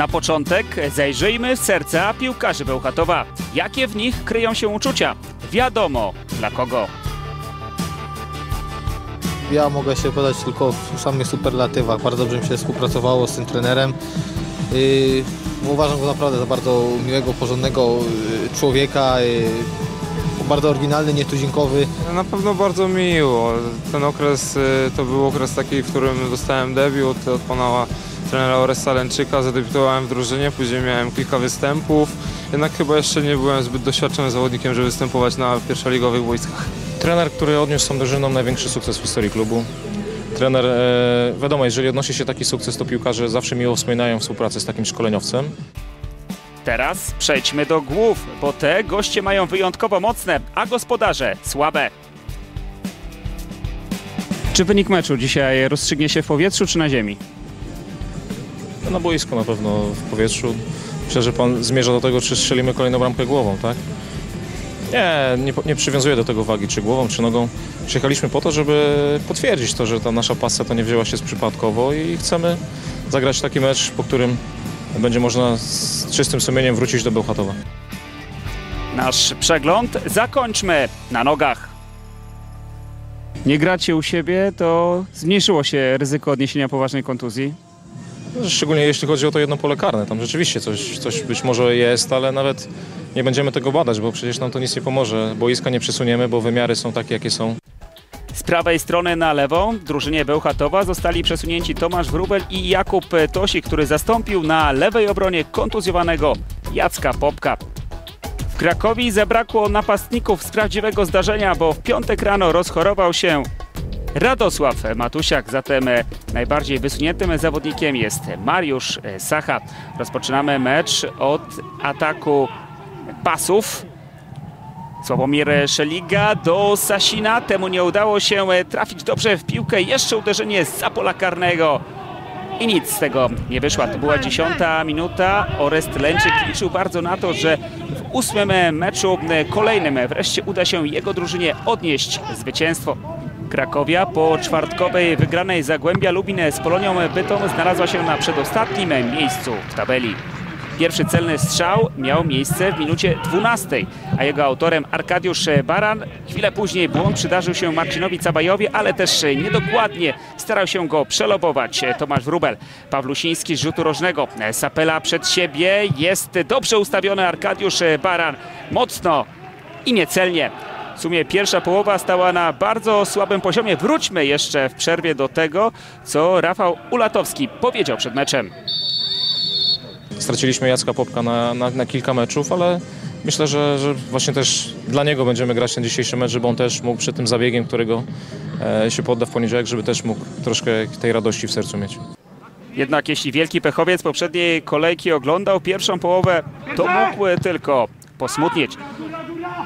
Na początek zajrzyjmy w serca piłkarzy Bełchatowa. Jakie w nich kryją się uczucia? Wiadomo dla kogo. Ja mogę się podać tylko w samych superlatywach. Bardzo dobrze mi się współpracowało z tym trenerem. Yy, uważam go naprawdę za bardzo miłego, porządnego yy, człowieka. Yy, bardzo oryginalny, nietuzinkowy. Na pewno bardzo miło. Ten okres y, to był okres taki, w którym dostałem debiut od pana trenera Oresa Lęczyka. Zadebiutowałem w drużynie, później miałem kilka występów. Jednak chyba jeszcze nie byłem zbyt doświadczonym zawodnikiem, żeby występować na pierwszoligowych wojskach. Trener, który odniósł z tą drużyną największy sukces w historii klubu. Trener, e, wiadomo, jeżeli odnosi się taki sukces, to piłkarze zawsze miło wspominają współpracę z takim szkoleniowcem. Teraz przejdźmy do głów, bo te goście mają wyjątkowo mocne, a gospodarze słabe. Czy wynik meczu dzisiaj rozstrzygnie się w powietrzu czy na ziemi? Na boisku na pewno w powietrzu. Myślę, że pan zmierza do tego, czy strzelimy kolejną bramkę głową, tak? Nie, nie, nie przywiązuję do tego wagi, czy głową, czy nogą. Przyjechaliśmy po to, żeby potwierdzić to, że ta nasza pasja to nie wzięła się z przypadkowo i chcemy zagrać taki mecz, po którym będzie można z czystym sumieniem wrócić do Bełchatowa. Nasz przegląd zakończmy na nogach. Nie gracie u siebie, to zmniejszyło się ryzyko odniesienia poważnej kontuzji. Szczególnie jeśli chodzi o to jedno pole karne. Tam rzeczywiście coś, coś być może jest, ale nawet nie będziemy tego badać, bo przecież nam to nic nie pomoże. Boiska nie przesuniemy, bo wymiary są takie, jakie są. Z prawej strony na lewą drużynie Bełchatowa zostali przesunięci Tomasz Wróbel i Jakub Tosik, który zastąpił na lewej obronie kontuzjowanego Jacka Popka. W Krakowi zabrakło napastników z prawdziwego zdarzenia, bo w piątek rano rozchorował się Radosław Matusiak, zatem e, najbardziej wysuniętym zawodnikiem jest Mariusz e, Sacha. Rozpoczynamy mecz od ataku pasów. Sławomir Szeliga do Sasina. Temu nie udało się e, trafić dobrze w piłkę. Jeszcze uderzenie z pola karnego. I nic z tego nie wyszła. To była dziesiąta minuta. Orest Lęczyk liczył bardzo na to, że w ósmym meczu kolejnym wreszcie uda się jego drużynie odnieść zwycięstwo. Krakowia po czwartkowej wygranej Zagłębia Lubin z Polonią Bytom znalazła się na przedostatnim miejscu w tabeli. Pierwszy celny strzał miał miejsce w minucie 12, a jego autorem Arkadiusz Baran. Chwilę później błąd przydarzył się Marcinowi Cabajowi, ale też niedokładnie starał się go przelobować Tomasz Wróbel. Pawlusiński z rzutu rożnego. Sapela przed siebie. Jest dobrze ustawiony Arkadiusz Baran. Mocno i niecelnie. W sumie pierwsza połowa stała na bardzo słabym poziomie. Wróćmy jeszcze w przerwie do tego, co Rafał Ulatowski powiedział przed meczem. Straciliśmy Jacka Popka na, na, na kilka meczów, ale myślę, że, że właśnie też dla niego będziemy grać ten dzisiejszy mecz, żeby on też mógł przy tym zabiegiem, którego e, się podda w poniedziałek, żeby też mógł troszkę tej radości w sercu mieć. Jednak jeśli Wielki Pechowiec poprzedniej kolejki oglądał pierwszą połowę, to mógł tylko posmutnieć.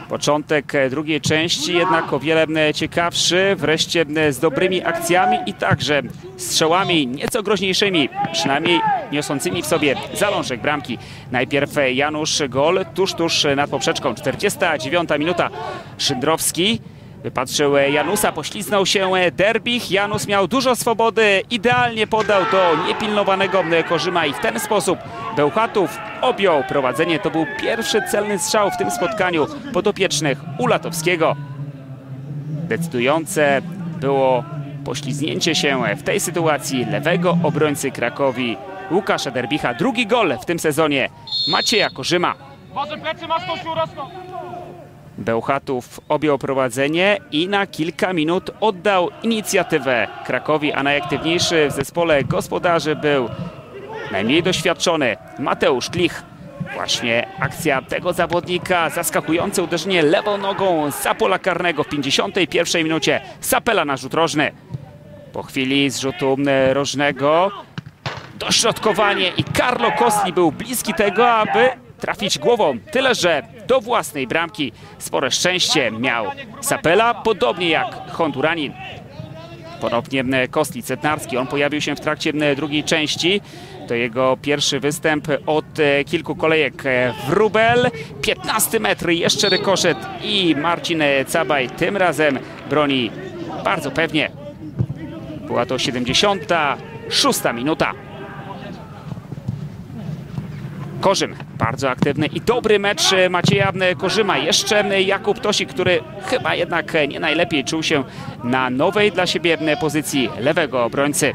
Początek e, drugiej części jednak o wiele e, ciekawszy, wreszcie e, z dobrymi akcjami i także strzałami nieco groźniejszymi, przynajmniej niosącymi w sobie zalążek bramki. Najpierw Janusz Gol tuż, tuż nad poprzeczką, 49 minuta. Szyndrowski Wypatrzył e, Janusa, pośliznął się e, Derbich. Janus miał dużo swobody, idealnie podał do niepilnowanego e, Korzyma i w ten sposób Bełchatów objął prowadzenie. To był pierwszy celny strzał w tym spotkaniu podopiecznych Ulatowskiego. Decydujące było poślizgnięcie się w tej sytuacji lewego obrońcy Krakowi Łukasza Derbicha. Drugi gol w tym sezonie Macieja Korzyma. Może plecy masz Tosiu, rosną. Bełchatów objął prowadzenie i na kilka minut oddał inicjatywę Krakowi, a najaktywniejszy w zespole gospodarzy był najmniej doświadczony Mateusz Klich. Właśnie akcja tego zawodnika, zaskakujące uderzenie lewą nogą za pola karnego w 51 minucie. Sapela na rzut rożny. Po chwili zrzutu e, rożnego dośrodkowanie i Carlo Kosli był bliski tego, aby trafić głową. Tyle, że do własnej bramki spore szczęście miał Sapela, podobnie jak Honduranin. Ponownie Kosli Cetnarski. On pojawił się w trakcie drugiej części. To jego pierwszy występ od kilku kolejek. E, Wróbel, 15 metr, jeszcze rykoszet i Marcin Cabaj tym razem broni bardzo pewnie. Była to 76 minuta. Korzym, bardzo aktywny i dobry mecz Macieja Korzyma. Jeszcze Jakub Tosik, który chyba jednak nie najlepiej czuł się na nowej dla siebie pozycji lewego obrońcy.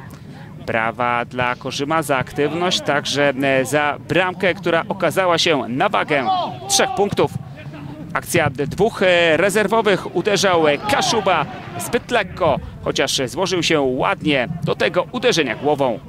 Brawa dla Korzyma za aktywność, także za bramkę, która okazała się na wagę trzech punktów. Akcja dwóch rezerwowych uderzał Kaszuba zbyt lekko, chociaż złożył się ładnie do tego uderzenia głową.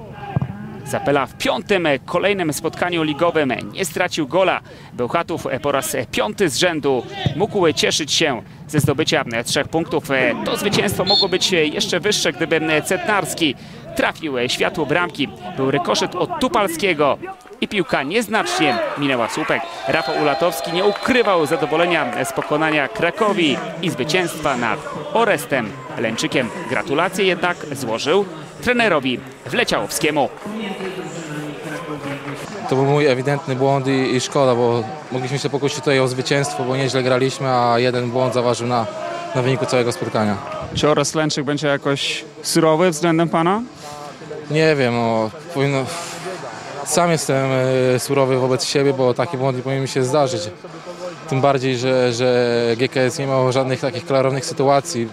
Zapela w piątym kolejnym spotkaniu ligowym nie stracił gola. Bełchatów po raz piąty z rzędu mógł cieszyć się ze zdobycia trzech punktów. To zwycięstwo mogło być jeszcze wyższe, gdyby Cetnarski trafił światło bramki. Był rykoszet od Tupalskiego i piłka nieznacznie minęła słupek. Rafał Ulatowski nie ukrywał zadowolenia z pokonania Krakowi i zwycięstwa nad Orestem Lęczykiem. Gratulacje jednak złożył trenerowi Wleciałowskiemu. To był mój ewidentny błąd i, i szkoda, bo mogliśmy się pokusić tutaj o zwycięstwo, bo nieźle graliśmy, a jeden błąd zaważył na, na wyniku całego spotkania. Czy Ores Lęczyk będzie jakoś surowy względem pana? Nie wiem, no, powinno... sam jestem e, surowy wobec siebie, bo takie błędy powinny mi się zdarzyć. Tym bardziej, że, że GKS nie miał żadnych takich klarownych sytuacji.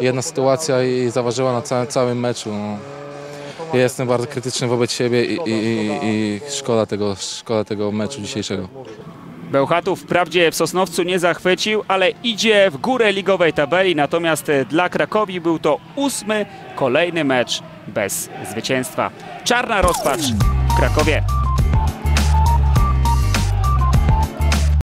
Jedna sytuacja i zaważyła na całym, całym meczu. No. Jestem bardzo krytyczny wobec siebie i, i, i, i szkoda, tego, szkoda tego meczu dzisiejszego. Bełchatów wprawdzie w Sosnowcu nie zachwycił, ale idzie w górę ligowej tabeli, natomiast e, dla Krakowi był to ósmy kolejny mecz bez zwycięstwa. Czarna rozpacz w Krakowie.